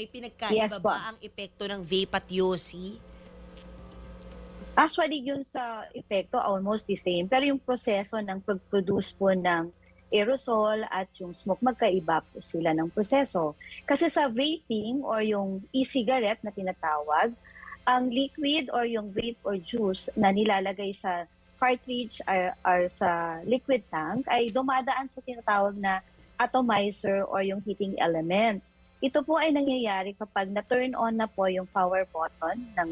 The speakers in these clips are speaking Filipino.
May pinagkaiba Yes po. ba ang epekto ng vape at yosi? Actually, yun sa epekto, almost the same. Pero yung proseso ng pag-produce po ng aerosol at yung smoke, magkaiba po sila ng proseso. Kasi sa vaping or yung e-cigarette na tinatawag, ang liquid or yung vape or juice na nilalagay sa cartridge or, or sa liquid tank ay dumadaan sa tinatawag na atomizer or yung heating element. Ito po ay nangyayari kapag na-turn on na po yung power button ng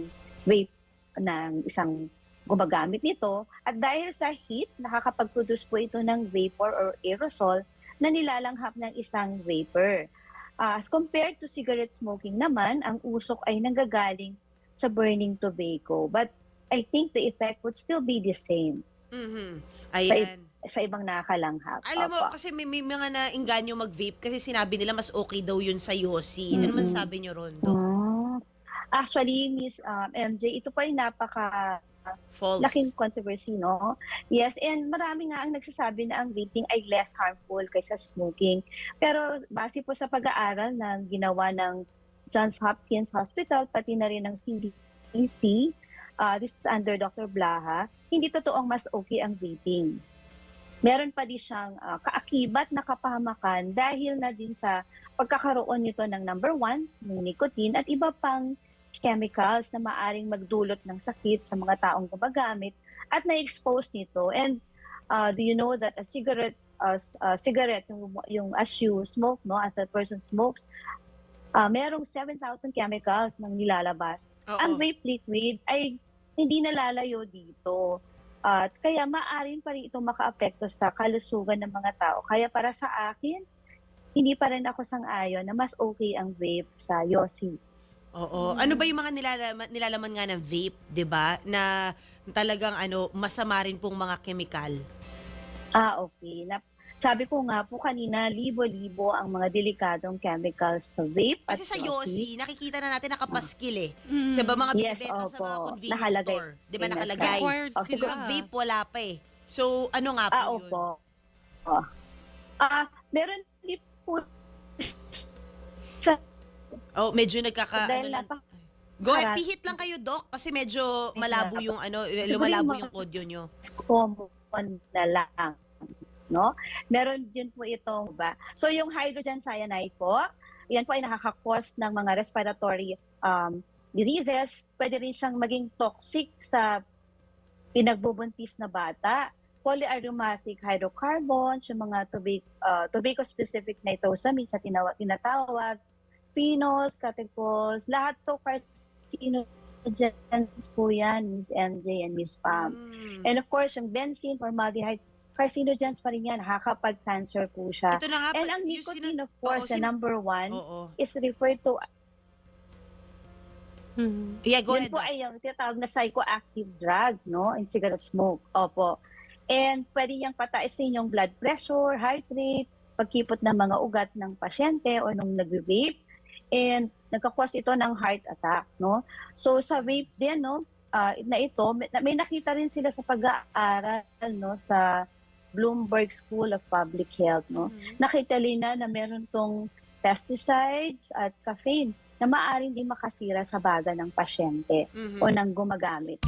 vape ng isang gumagamit nito at dahil sa heat, nakakapag-produce po ito ng vapor or aerosol na nilalanghap ng isang vapor. Ah, as compared to cigarette smoking naman, ang usok ay nanggagaling sa burning tobacco. But I think the effect would still be the same Mhm. Ayan. Sa ibang nakakalanghap. Alam mo, Opo. kasi may, may mga nainganyo mag-vape kasi sinabi nila mas okay daw yun sa yosi. Ano naman Mm-mm. sabi niyo, Rondo? Ah. Actually, Miss um, MJ, ito pa ay napaka False. laking controversy, no? Yes, and marami nga ang nagsasabi na ang vaping ay less harmful kaysa smoking. Pero base po sa pag-aaral na ginawa ng Johns Hopkins Hospital, pati na rin ng CDC, uh, this is under Dr. Blaha, hindi totoong mas okay ang vaping. Meron pa di siyang uh, kaakibat na kapahamakan dahil na din sa pagkakaroon nito ng number one, ng nicotine at iba pang chemicals na maaring magdulot ng sakit sa mga taong gumagamit at na-expose nito. And uh, do you know that a cigarette, uh, s- uh, cigarette yung, yung as you smoke, no, as a person smokes, uh, merong 7,000 chemicals nang nilalabas. Oo. Ang vape liquid ay hindi nalalayo dito. At kaya maaring pa rin ito makaapekto sa kalusugan ng mga tao. Kaya para sa akin, hindi pa rin ako sang-ayon na mas okay ang vape sa Yossi. Oo. Mm. Ano ba yung mga nilalaman, nilalaman nga ng vape, 'di ba? Na talagang ano, masama rin pong mga chemical. Ah, okay. Na, sabi ko nga po kanina, libo-libo ang mga delikadong chemicals sa vape Kasi at sa yosi, nakikita na natin nakapaskil eh. Mm. Sa ba mga Yes, binibenta sa mga opo. convenience Nakalagay. store, 'di ba Yes, nakalagay? Required Oh, sila. Siguro vape wala pa eh. So ano nga po Ah, yun? opo. Oh. Ah, meron din po Oh, medyo nagkaka dahil ano lang. napaka Go ahead, pihit lang kayo, Doc, kasi medyo malabo yung ano, Siguro lumalabo yung yung audio nyo. common na lang. No? Meron din po itong ba. So yung hydrogen cyanide po, yan po ay nakaka-cause ng mga respiratory um, diseases. Pwede rin siyang maging toxic sa pinagbubuntis na bata. Polyaromatic hydrocarbons, yung mga tobacco, uh, tobacco-specific nitrosamines sa tinawa- tinatawag, phenols, catechols, lahat to carcinogens po yan, Miss MJ and Miss Pam. Mm. And of course, yung benzene, formaldehyde, carcinogens pa rin yan, nakakapag-cancer po siya. Ito na nga, And ang nicotine, of course, Oo, the number one, Oo. is referred to, Mm. Yeah, go yun ahead. po ay yung tinatawag na psychoactive drug, no, in cigarette smoke. Opo. And pwede niyang pataisin yung blood pressure, heart rate, pagkipot ng mga ugat ng pasyente o nung nag-vape. And nagkakwas ito ng heart attack, no? So sa vape din, no, ah, na ito, may, may nakita rin sila sa pag-aaral, no, sa Bloomberg School of Public Health, no. Mm. Nakita nila na meron tong pesticides at caffeine na maaring din makasira sa baga ng pasyente Mhm. o ng gumagamit.